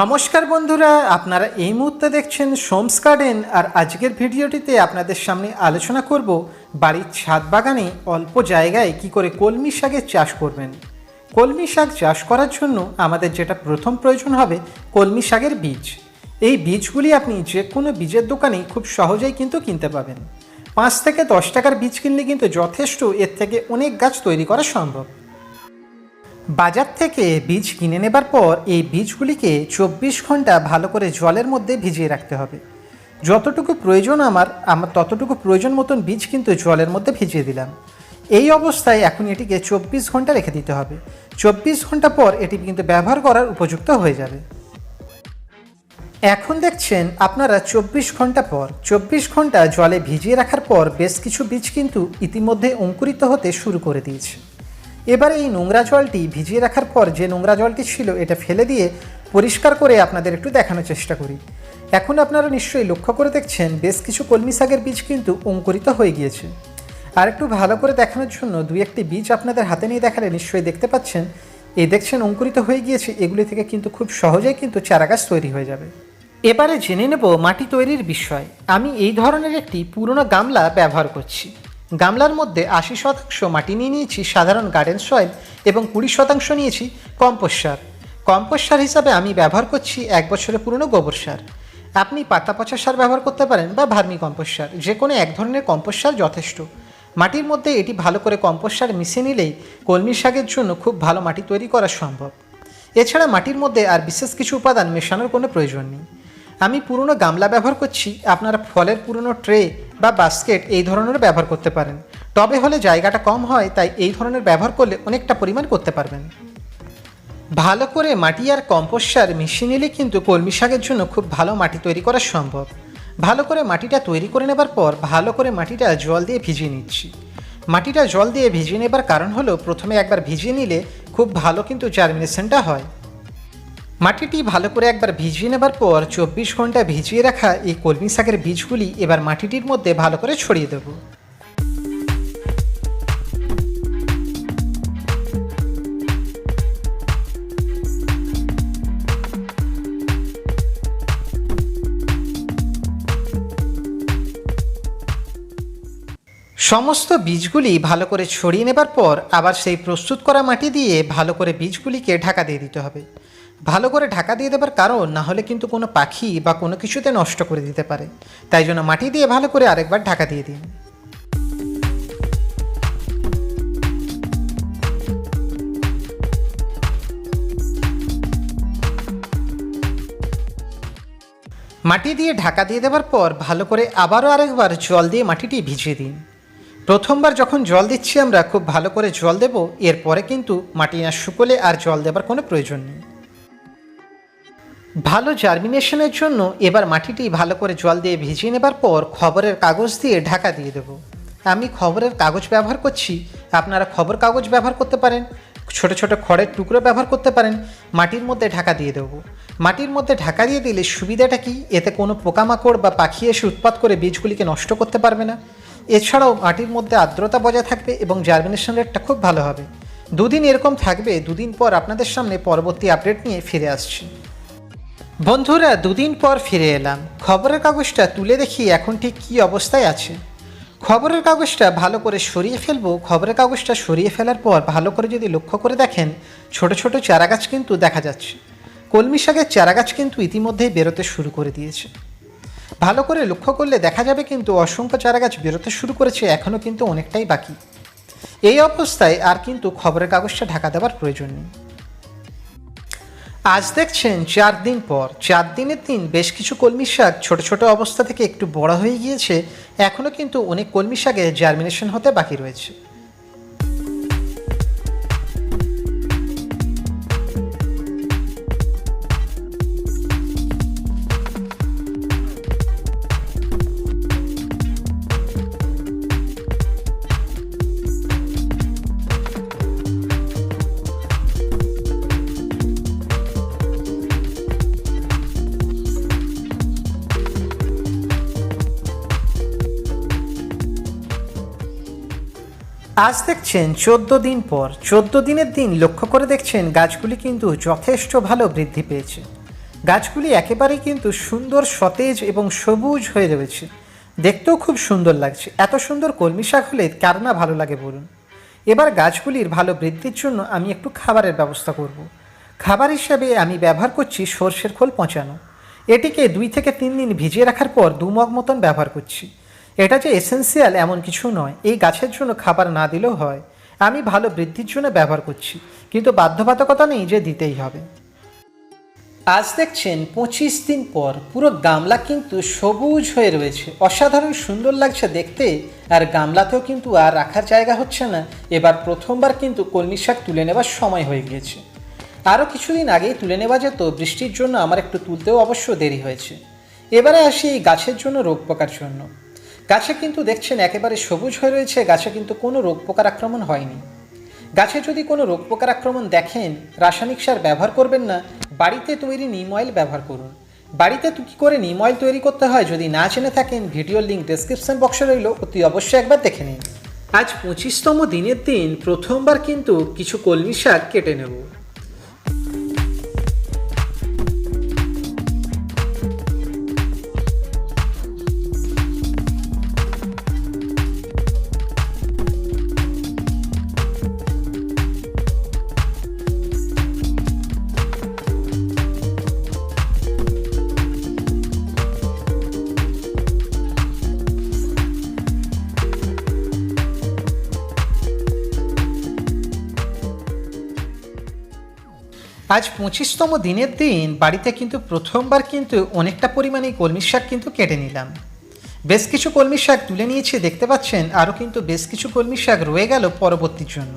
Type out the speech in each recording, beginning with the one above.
নমস্কার বন্ধুরা, আপনারা এই মুহূর্তে দেখছেন সোমস গার্ডেন আর আজকের ভিডিওটিতে আপনাদের সামনে আলোচনা করব বাড়ির ছাদ বাগানে অল্প জায়গায় কি করে কলমি শাকের চাষ করবেন। কলমি শাক চাষ করার জন্য আমাদের যেটা প্রথম প্রয়োজন হবে কলমি শাকের বীজ। এই বীজগুলি আপনি যে কোনো বীজের দোকানেই খুব সহজেই কিন্তু কিনতে পাবেন। পাঁচ থেকে দশ টাকার বীজ কিনলে কিন্তু যথেষ্ট, এর থেকে অনেক গাছ তৈরি করা সম্ভব। বাজার থেকে বীজ কিনে নেবার পর এই বীজগুলিকে চব্বিশ ঘণ্টা ভালো করে জলের মধ্যে ভিজিয়ে রাখতে হবে। যতটুকু প্রয়োজন আমার আমার ততটুকু প্রয়োজন মতন বীজ কিন্তু জলের মধ্যে ভিজিয়ে দিলাম। এই অবস্থায় এখন এটিকে চব্বিশ ঘণ্টা রেখে দিতে হবে। চব্বিশ ঘণ্টা পর এটি কিন্তু ব্যবহার করার উপযুক্ত হয়ে যাবে। এখন দেখছেন আপনারা চব্বিশ ঘণ্টা পর, চব্বিশ ঘণ্টা জলে ভিজিয়ে রাখার পর বেশ কিছু বীজ কিন্তু ইতিমধ্যে অঙ্কুরিত হতে শুরু করে দিয়েছে। এবার এই নোংরা জলটি ভিজিয়ে রাখার পর যে নোংরা জলটি ছিল এটা ফেলে দিয়ে পরিষ্কার করে আপনাদের একটু দেখানোর চেষ্টা করি। এখন আপনারা নিশ্চয়ই লক্ষ্য করে দেখছেন, বেশ কিছু কলমি শাকের বীজ কিন্তু অঙ্কুরিত হয়ে গিয়েছে। আর একটু ভালো করে দেখানোর জন্য দুই একটি বীজ আপনাদের হাতে নিয়ে দেখালে নিশ্চয়ই দেখতে পাচ্ছেন, এই দেখছেন অঙ্কুরিত হয়ে গিয়েছে, এগুলি থেকে কিন্তু খুব সহজেই কিন্তু চারাগাছ তৈরি হয়ে যাবে। এবারে জেনে নেব মাটি তৈরির বিষয়। আমি এই ধরনের একটি পুরনো গামলা ব্যবহার করছি। গামলার মধ্যে আশি শতাংশ মাটি নিয়ে নিয়েছি সাধারণ গার্ডেন সয়েল এবং কুড়ি শতাংশ নিয়েছি কম্পোস্ট সার। কম্পোস্ট সার হিসাবে আমি ব্যবহার করছি এক বছরের পুরনো গোবর সার। আপনি পাতা পচা সার ব্যবহার করতে পারেন বা ভার্মি কম্পোস্ট সার, যে কোনো এক ধরনের কম্পোস্ট সার যথেষ্ট। মাটির মধ্যে এটি ভালো করে কম্পোস্ট সার মিশিয়ে নিলেই কলমি শাকের জন্য খুব ভালো মাটি তৈরি করা সম্ভব। এছাড়া মাটির মধ্যে আর বিশেষ কিছু উপাদান মেশানোর কোনো প্রয়োজন নেই। আমি পুরনো গামলা ব্যবহার করছি, আপনারা ফলের পুরনো ট্রে বা বাস্কেট এই ধরনের ব্যবহার করতে পারেন। টবে হলে জায়গাটা কম হয়, তাই এই ধরনের ব্যবহার করলে অনেকটা পরিমাণ করতে পারবেন। ভালো করে মাটি আর কম্পোস্ট সার মিশিয়ে নিলে কিন্তু কলমি শাকের জন্য খুব ভালো মাটি তৈরি করা সম্ভব। ভালো করে মাটিটা তৈরি করে নেবার পর ভালো করে মাটিটা জল দিয়ে ভিজিয়ে নিচ্ছি। মাটিটা জল দিয়ে ভিজিয়ে নেবার কারণ হলো প্রথমে একবার ভিজিয়ে নিলে খুব ভালো কিন্তু জার্মিনেশনটা হয়। মাটিটি ভালো করে একবার ভিজিয়ে নেবার পর চব্বিশ ঘণ্টা ভিজিয়ে রাখা এই কলমি শাকের বীজগুলি এবার মাটিটির মধ্যে ভালো করে ছড়িয়ে দেবো। সমস্ত বীজগুলি ভালো করে ছড়িয়ে নেবার পর আবার সেই প্রস্তুত করা মাটি দিয়ে ভালো করে বীজগুলিকে ঢাকা দিয়ে দিতে হবে। ভালো করে ঢাকা দিয়ে দেবার কারণ না হলে কিন্তু কোনো পাখি বা কোনো কিছুতে নষ্ট করে দিতে পারে। তাই জন্য মাটি দিয়ে ভালো করে আরেকবার ঢাকা দিয়ে দিন। মাটি দিয়ে ঢাকা দিয়ে দেওয়ার পর ভালো করে আবারও আরেকবার জল দিয়ে মাটিটি ভিজিয়ে দিন। প্রথমবার যখন জল দিচ্ছি আমরা, খুব ভালো করে জল দেব, এরপরে কিন্তু মাটি না শুকোলে আর জল দেবার কোনো প্রয়োজন নেই। ভালো জার্মিনেশনের জন্য এবার মাটিটি ভালো করে জল দিয়ে ভিজিয়ে নেবার পর খবরের কাগজ দিয়ে ঢাকা দিয়ে দেব। আমি খবরের কাগজ ব্যবহার করছি, আপনারা খবর কাগজ ব্যবহার করতে পারেন, ছোট ছোট খড়ের টুকরো ব্যবহার করতে পারেন, মাটির মধ্যে ঢাকা দিয়ে দেবো। মাটির মধ্যে ঢাকা দিয়ে দিলে সুবিধাটা কি? এতে কোনো পোকামাকড় বা পাখি এসে উৎপাত করে বীজগুলিকে নষ্ট করতে পারবে না। এছাড়াও মাটির মধ্যে আর্দ্রতা বজায় থাকবে এবং জার্মিনেশন রেটটা খুব ভালো হবে। দুদিন এরকম থাকবে, দুদিন পর আপনাদের সামনে পরবর্তী আপডেট নিয়ে ফিরে আসছি। বন্ধুরা, দুদিন পর ফিরে এলাম। খবরের কাগজটা তুলে দেখি এখন ঠিক কী অবস্থায় আছে। খবরের কাগজটা ভালো করে সরিয়ে ফেলব। খবরের কাগজটা সরিয়ে ফেলার পর ভালো করে যদি লক্ষ্য করে দেখেন, ছোট ছোট চারাগাছ কিন্তু দেখা যাচ্ছে। কলমি শাকের চারাগাছ কিন্তু ইতিমধ্যেই বেরোতে শুরু করে দিয়েছে। ভালো করে লক্ষ্য করলে দেখা যাবে কিন্তু অসংখ্য চারাগাছ বেরোতে শুরু করেছে এখনও কিন্তু অনেকটাই বাকি। এই অবস্থায় আর কিন্তু খবরের কাগজটা ঢাকা দেওয়ার প্রয়োজন নেই। আজ দেখছেন চার দিন পর। চার দিনের দিন বেশ কিছু কলমি শাক ছোটো ছোটো অবস্থা থেকে একটু বড় হয়ে গিয়েছে। এখনও কিন্তু অনেক কলমি শাকে জার্মিনেশন হতে বাকি রয়েছে। আজ দেখছেন চোদ্দ দিন পর। চোদ্দ দিনের দিন লক্ষ্য করে দেখছেন গাছগুলি কিন্তু যথেষ্ট ভালো বৃদ্ধি পেয়েছে। গাছগুলি একেবারেই কিন্তু সুন্দর সতেজ এবং সবুজ হয়ে রয়েছে। দেখতেও খুব সুন্দর লাগছে। এত সুন্দর কলমি শাক হলে কার না ভালো লাগে বলুন? এবার গাছগুলির ভালো বৃদ্ধির জন্য আমি একটু খাবারের ব্যবস্থা করব। খাবার হিসাবে আমি ব্যবহার করছি সর্ষের খোল পচানো। এটিকে দুই থেকে তিন দিন ভিজিয়ে রাখার পর দু মগ মতন ব্যবহার করছি। এটা যে এসেন্সিয়াল এমন কিছু নয়। এই গাছের জন্য খাবার না দিলেও হয়। আমি ভালো বৃদ্ধির জন্য ব্যবহার করছি, কিন্তু বাধ্যবাধকতা নেই যে দিতেই হবে। আজ দেখছেন পঁচিশ দিন পর পুরো গামলা কিন্তু সবুজ হয়ে রয়েছে। অসাধারণ সুন্দর লাগছে দেখতে, আর গামলাতেও কিন্তু আর রাখার জায়গা হচ্ছে না। এবার প্রথমবার কিন্তু কলমি শাক তুলে নেবার সময় হয়ে গিয়েছে। আরও কিছুদিন আগেই তুলে নেওয়া যেত, বৃষ্টির জন্য আমার একটু তুলতেও অবশ্য দেরি হয়েছে। এবারে আসি এই গাছের জন্য রোগ পোকার জন্য। গাছে কিন্তু দেখছেন একেবারে সবুজ হয়ে রয়েছে, গাছে কিন্তু কোনো রোগ পোকার আক্রমণ হয়নি। গাছে যদি কোনো রোগ পোকার আক্রমণ দেখেন, রাসায়নিক সার ব্যবহার করবেন না, বাড়িতে তৈরি নিম অয়েল ব্যবহার করুন। বাড়িতে কী করে নিম অয়েল তৈরি করতে হয় যদি না জেনে থাকেন, ভিডিওর লিঙ্ক ডেসক্রিপশন বক্সে রইল, অতি অবশ্যই একবার দেখে নিন। আজ পঁচিশতম দিনের দিন প্রথমবার কিন্তু কিছু কলমি শাক কেটে নেব। আজ পঁচিশতম দিনের দিন বাড়িতে কিন্তু প্রথমবার কিন্তু অনেকটা পরিমাণে কলমি শাক কিন্তু কেটে নিলাম। বেশ কিছু কলমি শাক তুলে নিয়েছি, দেখতে পাচ্ছেন, আরও কিন্তু বেশ কিছু কলমি শাক রয়ে গেল পরবর্তীর জন্য।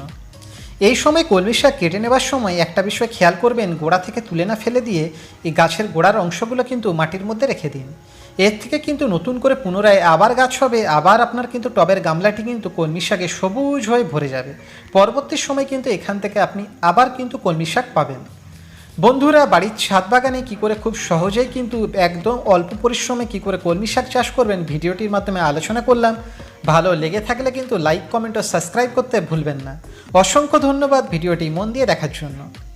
এই সময় কলমি শাক কেটে নেবার সময় একটা বিষয় খেয়াল করবেন, গোড়া থেকে তুলে না ফেলে দিয়ে এই গাছের গোড়ার অংশগুলো কিন্তু মাটির মধ্যে রেখে দিন। এর থেকে কিন্তু নতুন করে পুনরায় আবার গাছ হবে, আবার আপনার কিন্তু টবের গামলাটি কিন্তু কলমি শাকে সবুজ হয়ে ভরে যাবে। পরবর্তী সময় কিন্তু এখান থেকে আপনি আবার কিন্তু কলমি শাক পাবেন। বন্ধুরা, বাড়ির ছাদ বাগানে কী করে খুব সহজেই কিন্তু একদম অল্প পরিশ্রমে কী করে কলমি শাক চাষ করবেন ভিডিওটির মাধ্যমে আলোচনা করলাম। ভালো লেগে থাকলে কিন্তু লাইক, কমেন্ট ও সাবস্ক্রাইব করতে ভুলবেন না। অসংখ্য ধন্যবাদ ভিডিওটি মন দিয়ে দেখার জন্য।